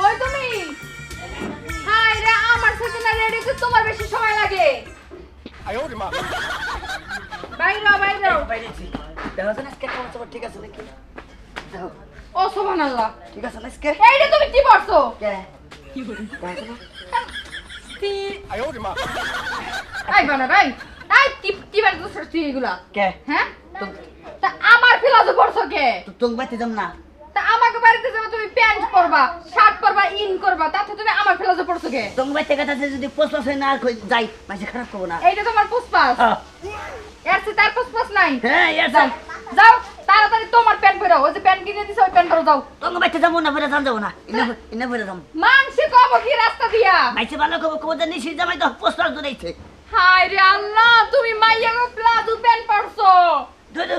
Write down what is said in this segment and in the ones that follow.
কই তুমি? হাই রে আমার সাথে না রেডি তো তোমার বেশি সময় লাগে। আয়ো রে মা। বাইরে বাইরে বাইরে দেখো না কেমন সব ঠিক আছে নাকি? দেখো। ও সুবহানাল্লাহ। ঠিক আছে না আজকে? তুমি কি পড়ছো? কে? কি বলি তি আয়ো রে মা। আই বানা ভাই আই টিপ টিপের দোষ এগুলা? কে? হ্যাঁ? তা আমার ফিলাজো পড়ছো কে? তো তুমি বাইতে যাম না। তা আমাকে বাড়িতে যাবে তুমি প্যান্ট পরবা শার্ট পরবা ইন করবা তাতে তুমি আমার ফিলাজো পড়ছো কে যদি পোস্ট পাস না আর কই যাই মাঝে খারাপ করব না। এইটা তোমার পুষ্পাস? হ্যাঁ। এর তার নাই? হ্যাঁ ইয়ার যাও যাও তাড়াতাড়ি তোমার প্যান্ট পরো ওই যে প্যান্ট কিনে দিছে ওই প্যান্ট পরো যাও। যাব না যাব না ইনে ইনে মানসি কব কি রাস্তা দিয়া? বাইতে ভালো কব কব জানি সে জামাই তো পোস্ট পাস দৌড়াইছে হায় রে আল্লাহ তুমি মাইয়া গো প্লাজো প্যান্ট পরছো। দুদু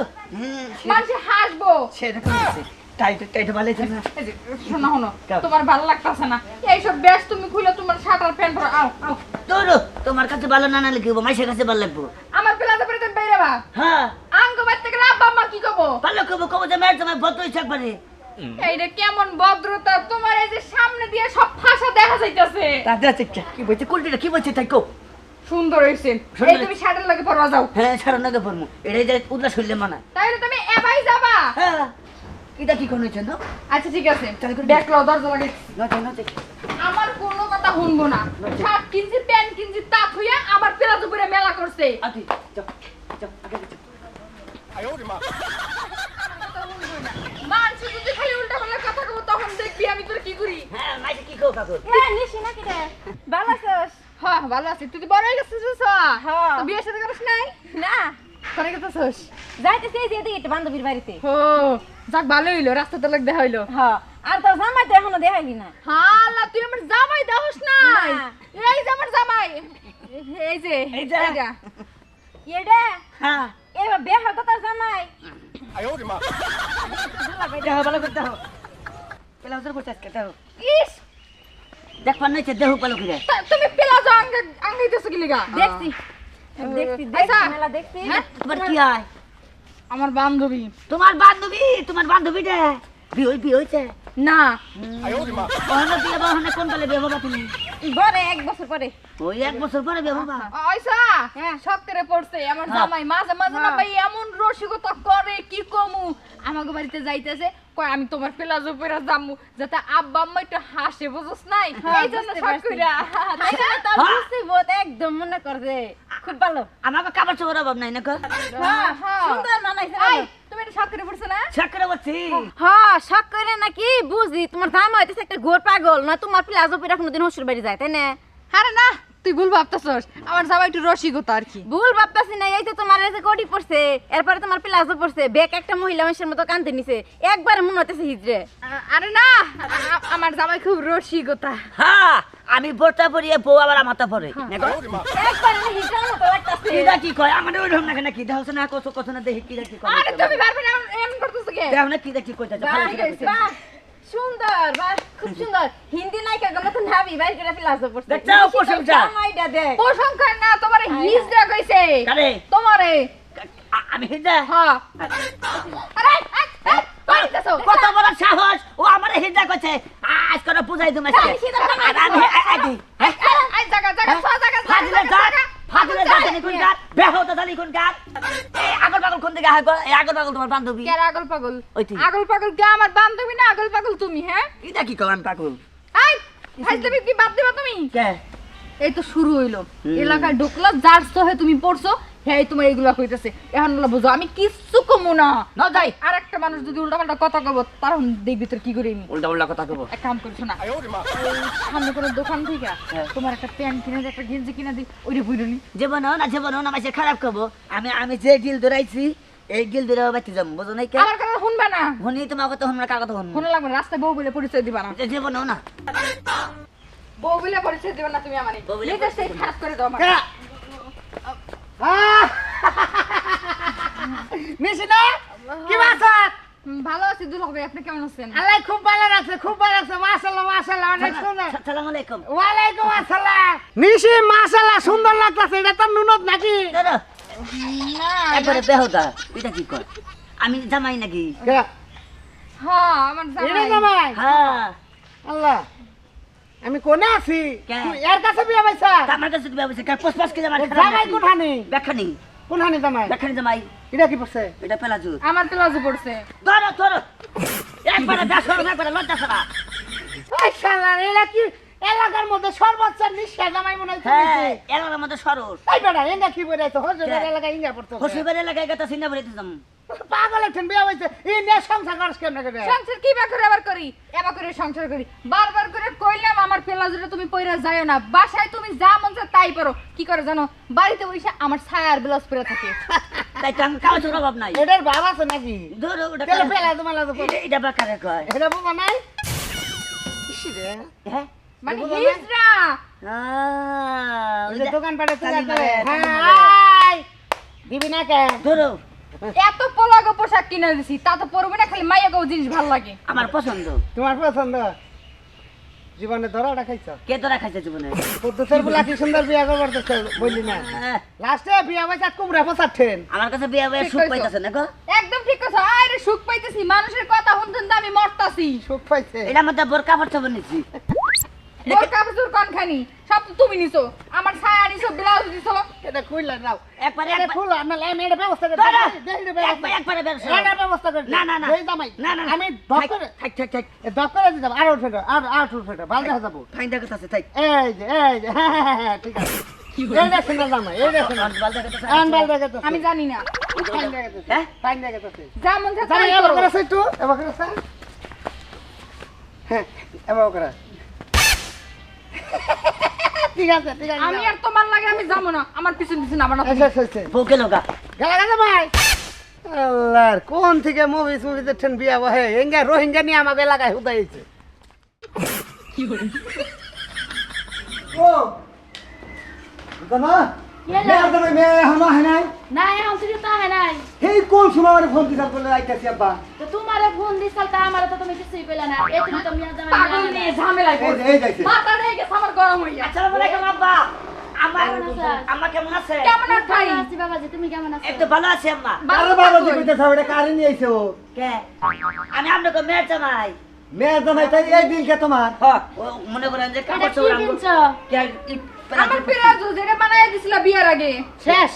মানসি হাসবো। সেটা টাইট টাইট ভালো আছে না? এই যে, শোনো শোনো তোমার ভালো লাগতাছে না। এইসব বেশ তুমি খুলে তোমার শার্ট প্যান্ট পরো আও আও। দুদু তোমার কাছে ভালো না না লিখব মাইসের কাছে ভালো লাগবো। আমার প্লাজো পরে তুমি বাইরে বা? হ্যাঁ। আঙ্গ বাইতে গেলে আব্বা আম্মা কি কব? ভালো কব কব যে মেয়ের জামাই বদ্ধ হয়েছে একবারে। এইটা কেমন ভদ্রতা তোমার এই যে সামনে দিয়ে সব ফাঁসা দেখা যাইতাছে। কি বলছে কুলটিটা কি বলছে তাই কো সুন্দর হইছে। এই তুমি শার্টের লাগে পরবা যাও। হ্যাঁ সারা নাগে পড়মু এটাই যে মানায় তাইলে তুমি এবাই যাবা। হ্যাঁ। এটা কি কোন জন্য আচ্ছা ঠিক আছে। ব্যাগ ল দরজা লাগে আমার কোনো কথা শুনব না। শার্ট কিনছি প্যান্ট কিনছি তা থুইয়া আমার পেরাজ উপরে মেলা করছে। আদি উল্টা পাল্টা কথা তখন দেখবি আমি তোর কি করি। ভালো আছিস? হ্যাঁ ভালো আছি। তুই বড় হয়ে গেছিস হ্যাঁ। বিয়ে সাথে করিস নাই? না। কোনে বান্ধবীর বাড়িতে। হ্যাঁ যাক ভালো হইলো রাস্তাতে লাগ দেখা হইলো হ্যাঁ আর তো জামাই তো এখনো দেখাইলি না হ্যাঁ আল্লাহ তুই আমার জামাই দেখোস না এই যে আমার জামাই এই যে এই যে এটা হ্যাঁ এবার বিয়ে হয় তো জামাই আয় ওরে মা দেখা ভালো করতে হবে প্লাউজার করতে আজকে দাও ইস দেখ পান নাই দেহ পালো করে তুমি প্লাউজার আঙ্গে আঙ্গে দিছ কি লাগা দেখছি দেখছি দেখছি মেলা দেখছি তোমার কি হয় আমার বান্ধবী। তোমার বান্ধবী? তোমার বান্ধবী বান্ধবীটা? বিয়ে বিয়ে হইছে? না। আয়ো বহনা বিয়ে বহনা কোন তালে বিয়ে হবা তুমি? বরে এক বছর পরে। ওই এক বছর পরে বিয়ে হবা? আইসা শখ করে পড়ছে আমার হ্যাঁ। জামাই। মাঝে মাঝে না হ্যাঁ। ভাই এমন রসিকতা করে কি কমু? আমাগো বাড়িতে যাইতেছে কয় আমি তোমার পেলাজো পেরা যামু যাতে আব্বা আম্মা একটু হাসে বুঝছ নাই? হ্যাঁ, এই জন্য তাই না? হ্যাঁ। বুঝছি বোধ একদম মনে কর যে খুব ভালো। আমাকে কাপড় চোপড় অভাব নাই না কর? হ্যাঁ হ্যাঁ। সুন্দর মানাইছে ভালো। তুমি এটা শখ করে পড়ছো না? হ্যাঁ শখ করে নাকি? বুঝি তোমার জামাই হইতেছে একটা ঘোর পাগল না তোমার প্লাজো পরে কোনোদিন হসুর বাড়ি যায় তাই না? আরে না তুই ভুল ভাবতাছস। আমার সবাই একটু রসিকতা আর কি। ভুল ভাবতেছি না এই তো তোমার এসে কোটি পড়ছে এরপরে তোমার প্লাজো পড়ছে বেক একটা মহিলা মানুষের মতো কান্দে নিছে একবার মনে হতেছে হিজড়ে। আরে না আমার জামাই খুব রসিকতা। হ্যাঁ আমি বোরটা পরিয়ে বউ আবার মাথা পরে। হ্যাঁ। একবার আমি হিজড়ার মতো ভাবতাছি। কিডা কি কয়? আমার ওইরকম নাকি নাকি দেহছ না কত কত না দেখি কি কয়। আরে তুমি পারবে না এমন করতেছ কি দেহ না কিডা কি কইতাছ সুন্দর বাহ খুব সুন্দর হিন্দি নায়িকা গো মতন ভাবি বাইর করে প্লাজো পড়ছে প্রশংসা। জামাইটা দেখ প্রশংসা না তোমার হিজ দেয়া কইছে। কারে? তোমারে। আমি হিজা হ্যাঁ আরে আরে, আরে, কত বড় সাহস ও আমার হিজা কইছে। আজ করে বুঝাই আর এই এই জায়গা জায়গা সব জায়গা জানি আগল পাগল কোন দিকে এই আগল পাগল তোমার বান্ধবী। কে আগল পাগল? ওই আগল পাগল কে আমার বান্ধবী না আগল পাগল তুমি হ্যাঁ? এটা কি কলাম পাগল? কি বাদ দিবা তুমি? কে? এই তো শুরু হইল। এলাকায় ঢুকলো যার সহে তুমি পড়ছো হ্যাঁ তোমার এগুলা হইতেছে এখন বুঝো আমি কিচ্ছু কমু না। না যাই আর একটা মানুষ যদি উল্টা পাল্টা কথা কব তার দেখবি তোর কি করি আমি। উল্টা উল্টা কথা কব এক কাম করছ না। সামনে কোনো দোকান থেকে হ্যাঁ। তোমার একটা প্যান্ট কিনে একটা গেঞ্জি কিনে দি রে বুঝলি যেব না না যেব না মাসে খারাপ কব আমি আমি যে ডিল ধরাইছি এই গিল দিলে যাম বুঝো নাই আমার কথা শুনবা না। শুনি তোমাকে তো শুনবা কাগজ শুন শুনে লাগবে রাস্তায় বউ বলে পরিচয় দিবা না। যেব না না। বউ বলে পরিচয় দিবা না তুমি আমারে। বউ বলে খারাপ করে দাও মিশিনা কি বাসাত ভালো আছি দুল হবে আপনি কেমন আছেন? আল্লাহ খুব ভালো রাখছে খুব ভালো রাখছে মাশাআল্লাহ মাশাআল্লাহ অনেক সুন্দর। সালাম আলাইকুম। আসসালাম। মিশি মাশাআল্লাহ সুন্দর লাগতাছে। এটা তো নুনত নাকি? না একবারে বেহদা এটা কি কর আমি জামাই নাকি? হ্যাঁ আমার জামাই? হ্যাঁ। আল্লাহ। আমি কোনে আছি? এর কাছে বিয়া পাইছা? তা আমার কাছে বিয়া বলছে পোস পাস কে জামাই জামাই কোনখানে? দেখানি কোনখানে জামাই? দেখানি জামাই। এটা কি পড়ছে? এটা পেলাজু। আমার প্লাজো পড়ছে। ধরো ধরো। একবারে দেখো একবারে লজ্জা ছাড়া এই শালা এরা কি এলাকার মধ্যে সর্বোচ্চ নিঃশ্বা জামাই মনে হচ্ছে হ্যাঁ এলাকার মধ্যে সরস এই বেটা এঙ্গা কি বলে আছে হজুরের? এলাকায় ইঙ্গা পড়তো। হসিবার এলাকায় কথা চিন্তা করে দিতাম। পাগল একজন বিয়া হইছে এই নিয়ে সংসার করছ কেমনে করে? সংসার কি বা করে আবার করি? এবার করে সংসার করি। বারবার করে কইলাম আমার প্লাজোটা তুমি পয়রা যাও না। বাসায় তুমি যা মন চায় তাই পারো কি করে জানো? বাড়িতে বসে আমার ছায়া আর ব্লাউজ পরে থাকে। তাই তো আমি কাগজের অভাব নাই। এটার ভাব আছে নাকি? ধরো ওটা তেলে পেলা তোমার লাগে এটা- এটা বাকারে কয়? এটা বুঝা নাই? ইসি রে। হ্যাঁ? মানে না। হিজড়া ওই দোকান পাড়ে করে মারে, হ্যাঁ দিবি না কে ধরো। এত পোলাগো পোশাক কিনে দিছি তা তো পরবে না খালি মাইয়া গো জিনিস ভালো লাগে। আমার পছন্দ। তোমার পছন্দ? জীবনে ধরাটা খাইছ কে তোরা খাইছে জীবনে? পদ্মসের বলা কি সুন্দর বিয়া করবার তো বললি না? লাস্টে বিয়া পয়সা কুমড়া পচাচ্ছেন আমার কাছে বিয়ে হয়ে সুখ। পাইতেছে না গো। একদম ঠিক কথা আরে সুখ পাইতেছি মানুষের কথা শুনতেন তো আমি মরতাছি। সুখ পাইছে। এটা মধ্যে বোরকা কাপড় চাপড় মোর কাপড় কনখানি সব তো তুমি নিছো। আমার ছায়া নিছো ব্লাউজ দিছো এটা কইলা নাও। একবারে এটা একবার- খুলো না আমি এটা ব্যবস্থা করে। দেই দেই একবার- ব্যবস্থা। একবারে বের করো। এটা ব্যবস্থা করে না, না, না। দেই দামাই না, না। আমি ধর থাক, করে থাক, থাক। ধর করে দিতাম আর উঠে আর আর উঠে ভালো দেখা যাব। ফাইন দেখা যাচ্ছে, থাক। এই যে এই যে হ্যাঁ, হ্যাঁ, হ্যাঁ, ঠিক আছে। আমি জানি না। যা মন এবার করো। ঠিক আছে ঠিক আছে আমি আর তোমার লাগে আমি যাব না। আমার পিছন পিছন আবার না এসে এসে। বউকে। গেলা ভাই। আল্লাহর কোন থেকে মুভিস মুভিতে ঠেন বিয়া বহে? এঙ্গা রোহিঙ্গা নিয়ে আমাকে এলাকায় হুদাইছে। ও! জানা মেয়ে মেয়ে আমার আব্বা তোমারে ফোন দিছাল তা আমারে তো তুমি কিছুই পেলে না এই তুমি তো মিয়া জামাই পাগল নিয়ে এই যাইছে মাথা হয়ে গেছে আমার গরম হইয়া আব্বা। আম্মা, কেমন আছো? আম্মা কেমন আছে? কেমন আছি বাবাজি তুমি কেমন আছো তো ভালো আছি আম্মা। আরে বাবা জি কইতেছ ওটা কারে নিয়ে আইছো কে? আমি আপনাকে মেয়ের জামাই। মেয়ে জামাই তাই এই দিন কে তোমার হ্যাঁ, মনে করেন যে এটা কাপড় কি চোপড় আনব। কে- আমার পিরাজু যেটা বানায় দিছিল বিয়ার আগে। শেষ।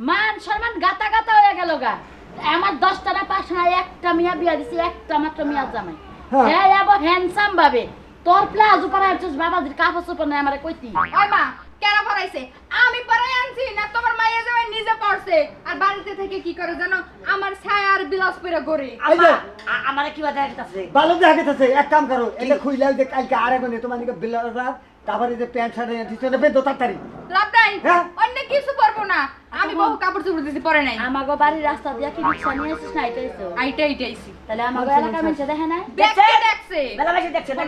মান সম্মান গাতা গাতা হয়ে গেল গা। আমার দশটা না পাঁচটা না একটা মিয়া বিয়া দিছি একটা মাত্র মিয়া জামাই। হ্যাঁ। হ্যাঁ আবার হ্যান্ডসাম ভাবে। তোর প্লাজো পরা হচ্ছে বাবাজির কাপড় চোপড় নাই আমারে কইতি। ওই মা কেন পড়াইছে আমি পড়াই আনছি না তোমার মাইয়া জামাই নিজে পড়ছে আর বাড়িতে থেকে কি করে জানো? আমার ছায়া আর বিলাস পরে আ- আমারে কি বাধা দিতেছে? ভালো দেখা এক কাম করো এটা খুইলা যে কালকে আরে কোনে তোমার নিকে বিলার তারপরে যে প্যান্ট শার্ট এনে দিছো তাড়াতাড়ি। লাভ নাই হ্যাঁ? অন্য কিছু পারব না। আমি বহু কাপড় চোপড় দিছি পরে নাই। আমাগো বাড়ির রাস্তা দিয়া কি রিক্সা নিয়ে আসিস না এটাইছো আইটা আইটাইছি তাহলে আমাগো এলাকা মেছে দেখে নাই? দেখছে দেখছে। বেলা বেশি দেখছে না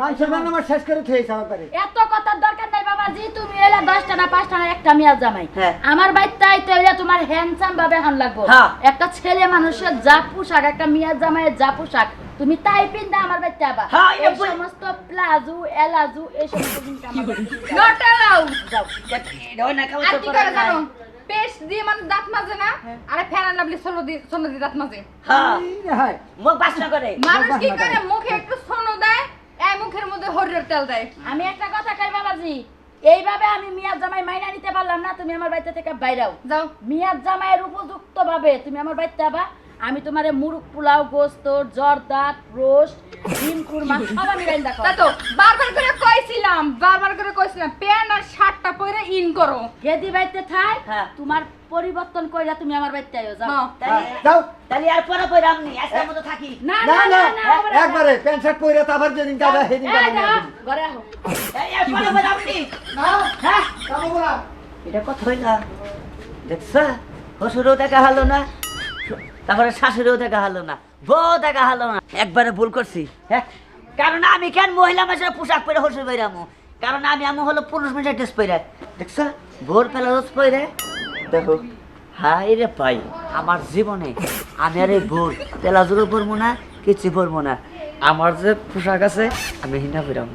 মানুষের মান আমার শেষ করে থুয়েছে আমার বাড়ি। এত কথার দরকার নাই বাবাজি তুমি এলা দশটা না পাঁচটা না একটা মিয়া জামাই। হ্যাঁ। আমার বাড়িতে তো এলা তোমার হ্যান্ডসাম ভাবে হান লাগবো। হ্যাঁ। একটা ছেলে মানুষের যা পোশাক একটা মিয়া জামাইয়ের যা পোশাক তুমি তাই পিন্দা আমার বাড়িতে আবা হ্যাঁ, এই সমস্ত প্লাজো এলাজু এই সমস্ত জিনিস আমার। নট অ্যালাউ যাও, হয় না, আর কি করে। জানো? পেস্ট দিয়ে মানুষ দাঁত মাজে না? আরে ফেরান লাভলি সোনো দিয়ে সোনো দিয়ে দাঁত মাজে। হ্যাঁ, হয়। মুখ বাসনা করে। মানুষ কি করে? মুখে একটু সোনো দেয় এই মুখের মধ্যে হরির তেল দেয়। আমি একটা কথা কই বাবাজি? এইভাবে আমি মিয়া জামাই মাইনা নিতে পারলাম না তুমি আমার বাড়িতে থেকে বাইরাও যাও। মিয়া জামাইয়ের উপযুক্ত ভাবে তুমি আমার বাড়িতে আবা। আমি তোমারে মুরুক পোলাও গোস্ত জর্দা রোস্ট ডিম কুরমা সব আমি রান্না তা বারবার করে কইছিলাম বারবার করে কইছিলাম প্যান্ট আর শার্টটা পরে ইন করো। গেদি বাড়িতে থাই হ্যাঁ। তোমার পরিবর্তন কইরা তুমি আমার বাড়িতে আইও যাও। হ্যাঁ। তাহলে- যাও। তাহলে আর পরে পরে আমনি, আজকের মতো থাকি। না না না একবারে প্যান্ট শার্ট পরে তারপর যেদিন যাবে সেদিন যাবে ঘরে আহো। এই, আর পরে পরে আমনি। না হ্যাঁ? এটা কথা হইল দেখছ? শ্বশুরও দেখা হলো না। তারপরে শাশুড়িও দেখা হলো না বউ দেখা হলো না। একবারে ভুল করছি হ্যাঁ? কারণ আমি কেন মহিলা মানুষের পোশাক পরে শ্বশুর বাইরামো কারণ আমি আমি হলো পুরুষ মানুষের ড্রেস পরে। দেখছ? ভোর পেলা রোজ পরে। দেখো হাই রে ভাই, আমার জীবনে আমি আর এই ভোর পেলাজুরও পরবো না কিছু পরবো না। আমার যে পোশাক আছে, আমি হিনা পরামো